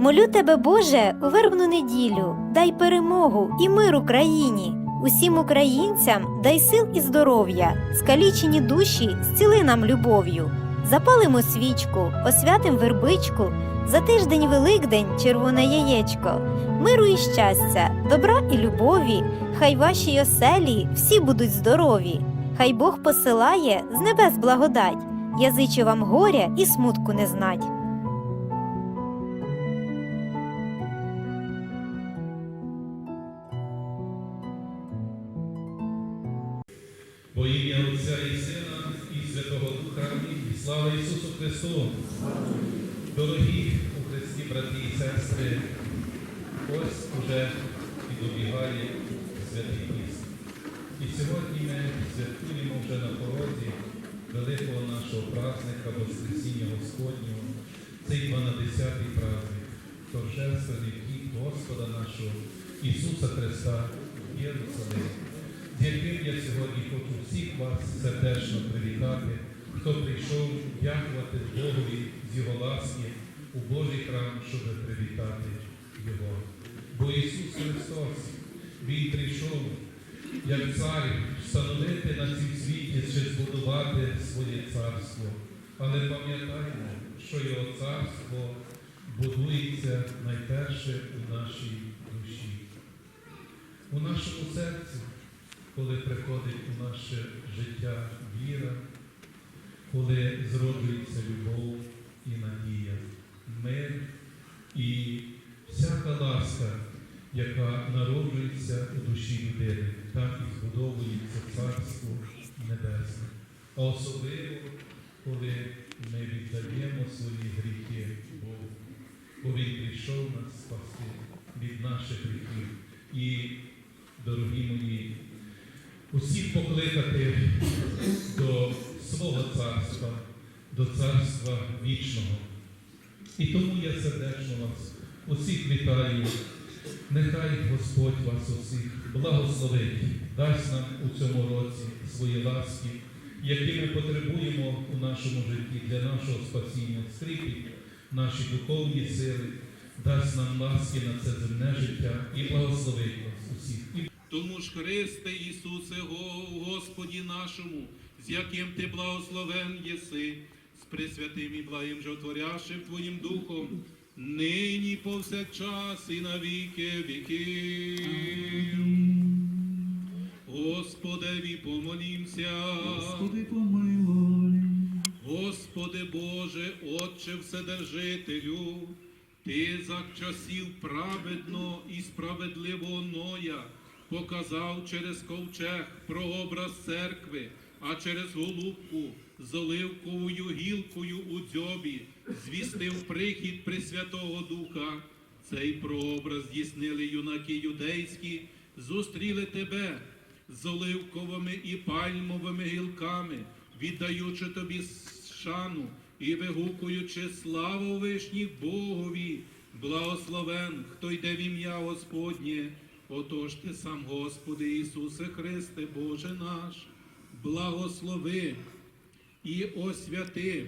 Молю тебе, Боже, у вербну неділю, дай перемогу і мир Україні. Усім українцям дай сил і здоров'я, скалічені душі зціли нам любов'ю. Запалимо свічку, освятим вербичку, за тиждень Великдень червоне яєчко, миру і щастя, добра і любові, хай ваші оселі всі будуть здорові, хай Бог посилає з небес благодать, я вам горя і смутку не знать. Во ім'я Отця і Сина, і Святого Духа, і слава Ісусу Христу. Дорогі у Христі, брати і сестри, ось уже і добігає святий піст. І сьогодні ми святкуємо вже на порозі великого нашого праздника Воскресіння Господнього, цей 12-й праздник, торжественний вхід Господа нашого Ісуса Христа в Єрусалим яким я сьогодні хочу всіх вас сердечно привітати, хто прийшов дякувати Богові з Його ласки у Божий храм, щоб привітати Його. Бо Ісус Христос, Він прийшов як цар встановити на цім світі чи збудувати своє царство. Але пам'ятаємо, що Його царство будується найперше у нашій душі, у нашому серці коли приходить у наше життя віра, коли зроджується любов і надія, мир і всяка ласка, яка народжується у душі людини, так і збудовується Царство Небесне. А особливо, коли ми віддаємо свої гріхи Богу, бо Він прийшов нас спасти від наших гріхів. І, дорогі мої, усіх покликати до свого царства, до царства вічного. І тому я сердечно вас усіх вітаю. Нехай Господь вас усіх благословить, дасть нам у цьому році свої ласки, які ми потребуємо у нашому житті для нашого спасіння, скріпить наші духовні сили, дасть нам ласки на це земне життя і благословить вас усіх. Тому ж Христе Ісусе, Господі нашому, з яким Ти благословен єси, з пресвятим і благим животворящим Твоїм Духом, нині повсякчас і на віки віків. Господеві помолімся. Господи, помилуй. Господи Боже, Отче Вседержителю, Ти за часів праведно і справедливого Ноя показав через ковчег прообраз церкви, а через голубку з оливковою гілкою у дзьобі звістив прихід Пресвятого Духа. Цей прообраз здійснили юнаки юдейські, зустріли тебе з оливковими і пальмовими гілками, віддаючи тобі шану і вигукуючи славу вишніх Богові, благословен, хто йде в ім'я Господнє. Отож ти сам, Господи Ісусе Христе, Боже наш, благослови і освяти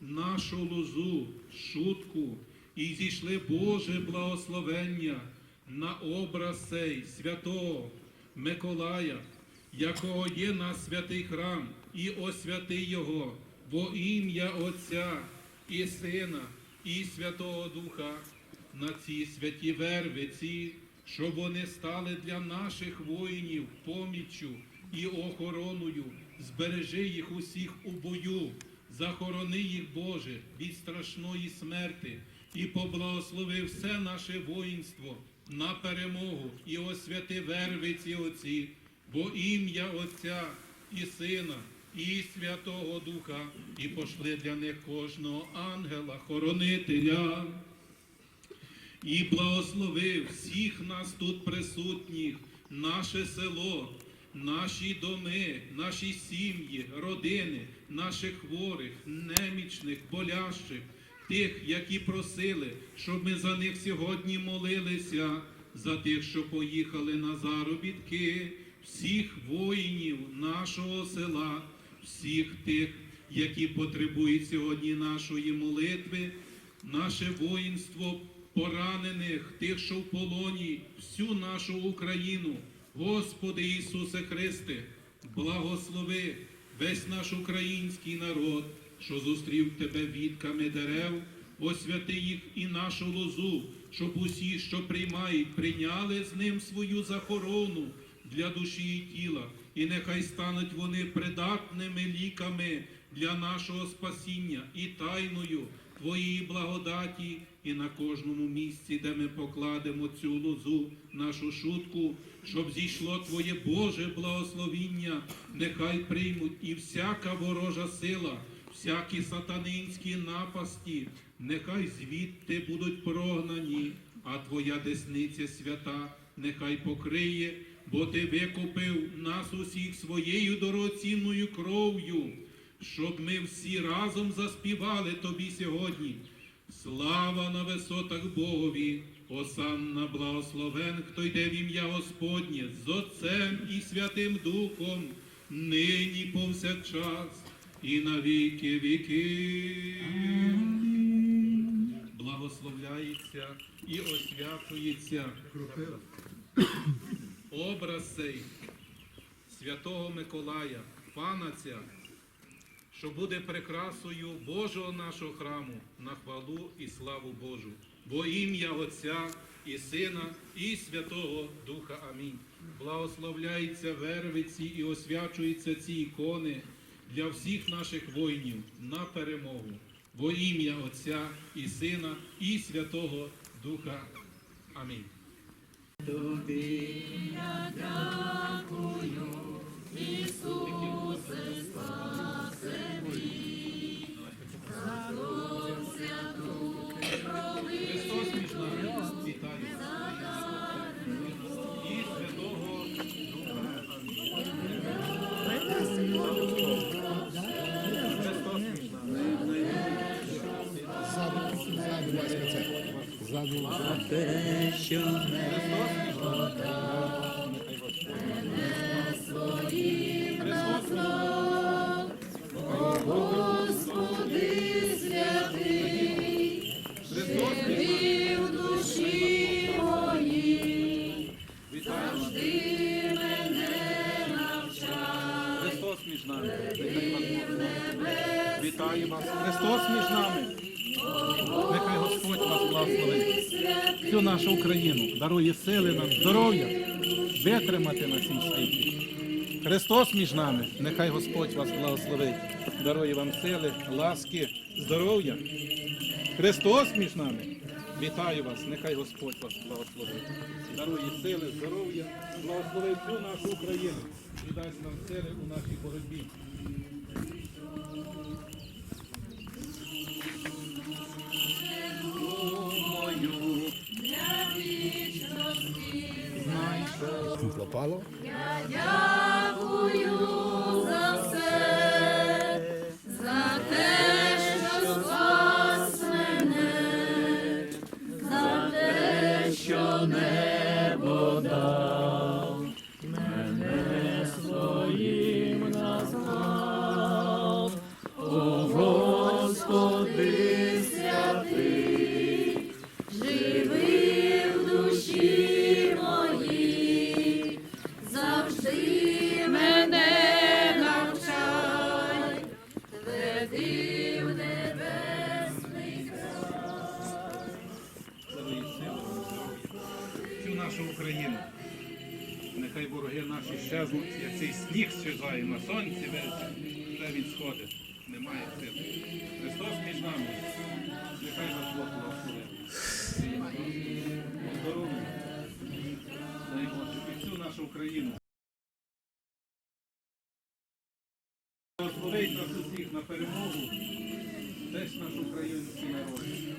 нашу лозу, шутку, і зійшли Боже благословення на образ цей святого Миколая, якого є на святий храм, і освяти Його во ім'я Отця і Сина, і Святого Духа на ці святі вервиці, щоб вони стали для наших воїнів поміччю і охороною. Збережи їх усіх у бою, захорони їх, Боже, від страшної смерти і поблагослови все наше воїнство на перемогу і освяти вервиці оці, бо ім'я Отця і Сина, і Святого Духа, і пошли для них кожного ангела, хоронителя. І благослови всіх нас тут присутніх, наше село, наші доми, наші сім'ї, родини, наших хворих, немічних, болящих, тих, які просили, щоб ми за них сьогодні молилися, за тих, що поїхали на заробітки, всіх воїнів нашого села, всіх тих, які потребують сьогодні нашої молитви, наше воїнство поранених, тих, що в полоні, всю нашу Україну. Господи Ісусе Христе, благослови весь наш український народ, що зустрів Тебе вітками дерев, освяти їх і нашу лозу, щоб усі, що приймають, прийняли з ним свою захорону для душі і тіла, і нехай стануть вони придатними ліками для нашого спасіння і тайною Твоєї благодаті, і на кожному місці, де ми покладемо цю лозу, нашу шутку, щоб зійшло Твоє Боже благословіння, нехай приймуть і всяка ворожа сила, всякі сатанинські напасті, нехай звідти будуть прогнані, а Твоя десниця свята нехай покриє, бо Ти викупив нас усіх своєю дорогоцінною кров'ю, щоб ми всі разом заспівали Тобі сьогодні. Слава на висотах Богові, Осанна благословен, хто йде в ім'я Господнє з Отцем і Святим Духом, нині повсякчас і на віки віки. Благословляється і освячується образ цей святого Миколая, панаця, що буде прикрасою Божого нашого храму на хвалу і славу Божу, бо ім'я Отця і Сина, і Святого Духа. Амінь. Благословляється вервиці і освячуються ці ікони для всіх наших воїнів на перемогу. Во ім'я Отця і Сина, і Святого Духа. Амінь. Нами вітає. І Святого Духа. Христос між нами. Христос між Всю нашу Україну дарує сили нам, здоров'я, витримати на цій світі. Христос між нами. Нехай Господь вас благословить. Дарує вам сили, ласки, здоров'я. Христос між нами. Вітаю вас, нехай Господь вас благословить. Дарує сили, здоров'я, благословить всю нашу Україну і дасть нам сили у нашій боротьбі. follow? Yeah, yeah. Нашу Україну. Нехай вороги наші щезнуть, як цей сніг щезає на сонці, вже він сходить, немає сили. Христос між нами, нехай нас Бог благословить. Здоров'я, і всю нашу Україну. Благословить нас усіх на перемогу, теж наш український народ.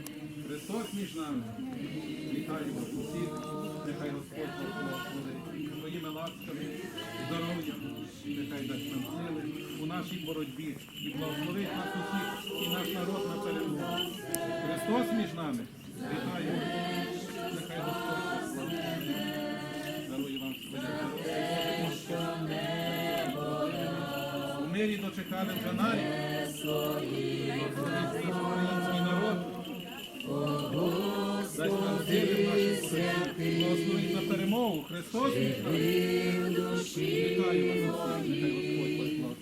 Христос між нами. Вітаю вас усіх. Нехай Господь вас благословить. Своїми ласками, здоров'ям, нехай дасть нам сили у нашій боротьбі і благословить нас усіх і наш народ на перемогу. Христос між нами. Вітаю вас. Нехай Господь вас благословить. Дарує вам своє. У мирі дочекали вже нарік. На перемогу. Христос. Вітаю вас. Нехай Господь вас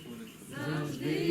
благословить.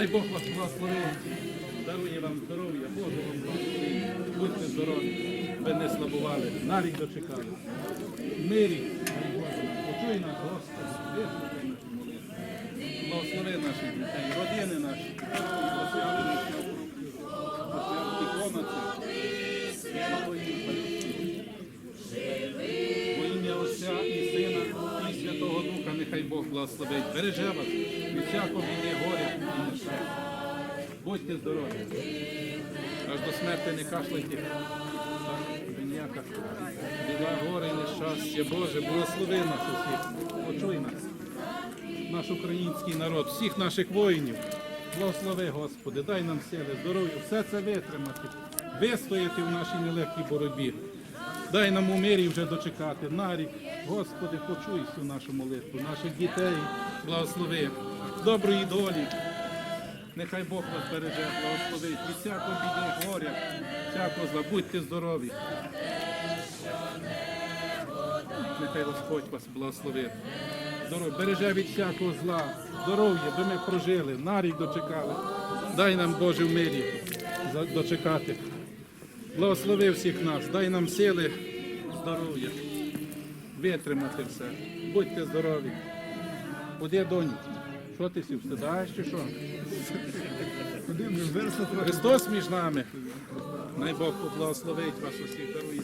Дай Бог вас благословить, дарує вам здоров'я, Боже вам благословить. Будьте здорові, ви не слабували, навіть дочекали. Мирі, дай Боже почуй нас, Господи, вислухай наші молитви. Благослови наших дітей, родини наші, благослови наші благословить. Береже вас від всякого війни, горя і нещастя. Будьте здорові. Аж до смерти не кашляйте. Біда, горе і нещастя. Боже, благослови нас усіх. Почуй нас. Наш український народ, всіх наших воїнів. Благослови, Господи, дай нам сили, здоров'я, все це витримати, вистояти в нашій нелегкій боротьбі. Дай нам у мирі вже дочекати на рік. Господи, почуй всю нашу молитву, наших дітей, благослови, доброї долі. Нехай Бог вас береже, благословить від всякого біди, горя, всякого зла. Будьте здорові. Нехай Господь вас благословить. Береже від всякого зла, здоров'я, би ми прожили, на рік дочекали. Дай нам Боже в мирі дочекати. Благослови всіх нас, дай нам сили, здоров'я, витримати все. Будьте здорові. Куди, доню? Що ти сів, встидаєш чи що? Христос між нами. Най Бог поблагословить вас усіх, дарує.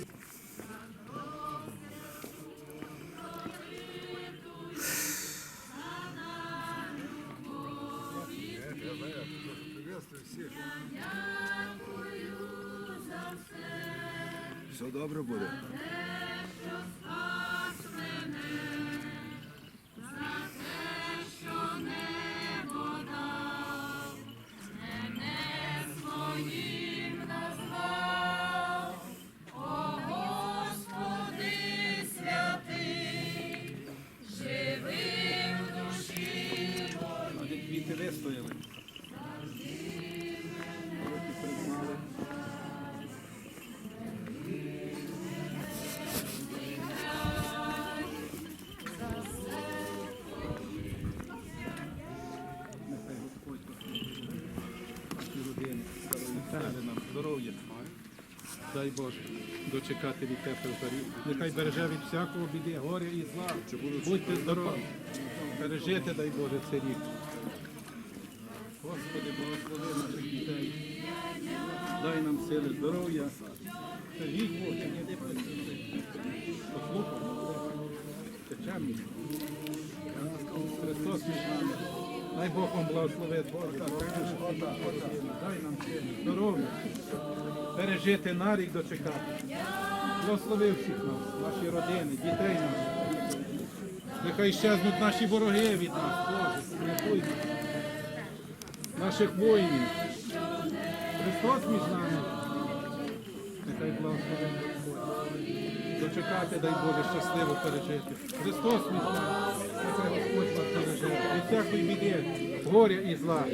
Нам, здоров'я. Дай Боже, дочекати від теплих зарів. Нехай береже від всякого біди, горя і зла. Будьте здорові. Пережити, дай Боже, цей рік. Господи, благослови наших дітей. Дай нам сили, здоров'я. Скажіть, Боже, не Послухай. Течем. Христос між нами. Дай Бог вам благословить, Боже. Дай нам здоров'я. Пережити на рік дочекати. Благослови всіх нас, наші родини, дітей наших. Нехай щезнуть наші вороги від нас, Боже, наших воїнів. Христос між нами. Нехай благословить Господь. Дочекати, дай Боже, щасливо пережити. Христос нами. Нехай Господь вас береже. Від всякої біди, горя і зла.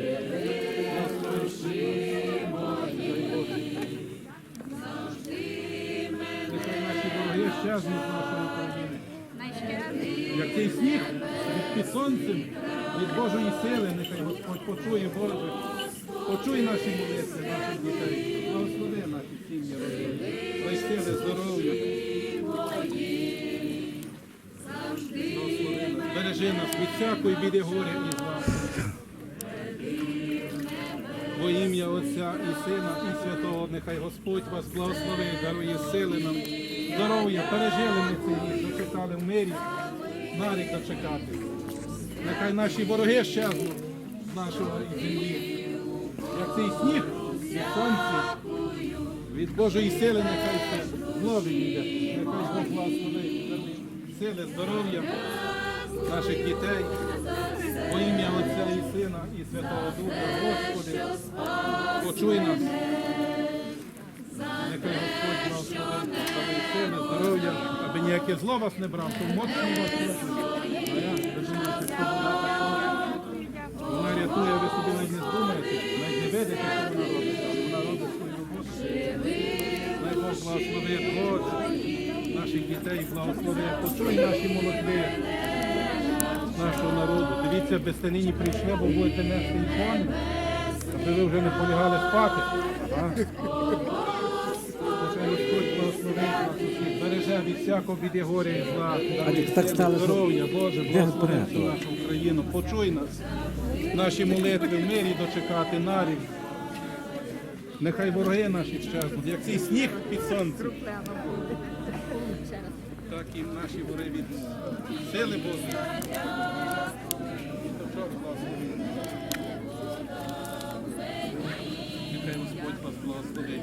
Нехай наші вороги щезнуть з нашої України. Як цей сніг під сонцем, від Божої сили, нехай Господь почує Боже. Почуй наші молитви, наших дітей. Благослови наші сім'ї, родини. Дай сили, здоров'я. Бережи нас від всякої біди горя і зла. Во ім'я Отця і Сина, і Святого, нехай Господь вас благословить, дарує сили нам, здоров'я, пережили ми цей рік, дочекали в мирі, на рік дочекати. Нехай наші вороги щезнуть з нашого землі, як цей сніг від сонця, від Божої сили, нехай це зло відійде, нехай Бог благословить, дарує сили, здоров'я наших дітей. Во ім'я Отця і Сина, і Святого Духа, Господи, почуй нас. Нехай Господь благословить, сили, здоров'я, аби ніяке зло вас не брав, то моцно вас видите, що вона робить, вона робить свою роботу. Дай Бог благословить Боже, наших дітей благослови, почуй наші молитви нашого народу. Дивіться, без те прийшли, бо будете нести ікони, аби ви вже не полягали спати. Господь благословить нас усіх, береже від всякого біди горя і зла, здоров'я, Боже, благослови нашу Україну, почуй нас, наші молитви в мирі дочекати на рік. Нехай вороги наші щезнуть, як цей сніг під сонцем. Так і наші вороги від сили Божої. Нехай Господь вас благословить.